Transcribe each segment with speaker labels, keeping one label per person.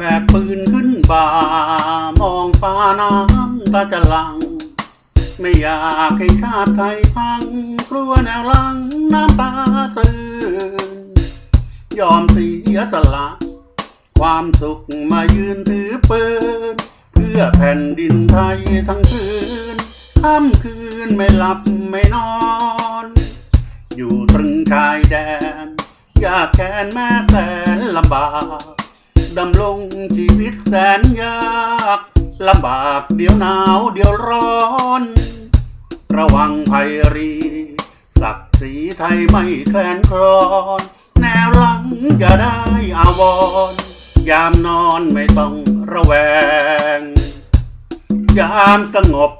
Speaker 1: แบกปืนขึ้นบ่ามองฟ้าน้ำตาจะหลัง ไม่อยากให้ชาติไทยพังกลัวแนวหลังน้ำตาตื่นยอมเสียสละ ความสุขมายืนถือปืน เพื่อแผ่นดินไทยทั้งคืนค่ำคืนไม่หลับไม่นอน อยู่ตรึงชายแดน อยากแค้นแม้แสนลำบาก ดำลงชีวิตแสนยากลำบากเดี๋ยวหนาวเดี๋ยวร้อน ระวังภัยรีศักดิ์ศรีไทยไม่แคลนคลอน แนวหลังอย่าได้อาวรยามนอนไม่ต้องระแวง ยามสงบ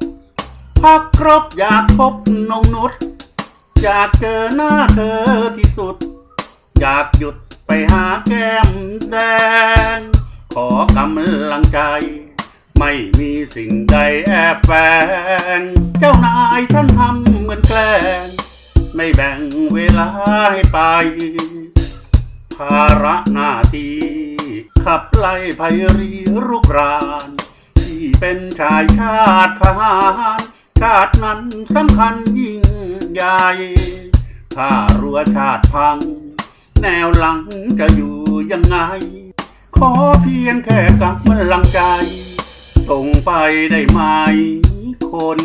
Speaker 1: พักครบอยากพบนงนุษย์อยากเจอหน้าเธอที่สุด อยากหยุด ไปหาแก้มแดง ขอกำลังใจ ไม่มีสิ่งใดแอบแฝงเจ้านายท่านทำเหมือนแกล้ง ไม่แบ่งเวลาให้ไป ภาระหน้าที่ขับไล่ภัยรีรุกราน ที่เป็นชายชาติทหารชาตินั้นสำคัญยิ่งใหญ่ถ้ารัวชาติพัง แนวหลังจะอยู่ยังไง ขอเพียงแค่กำลังใจ ส่งไปได้ไหมคน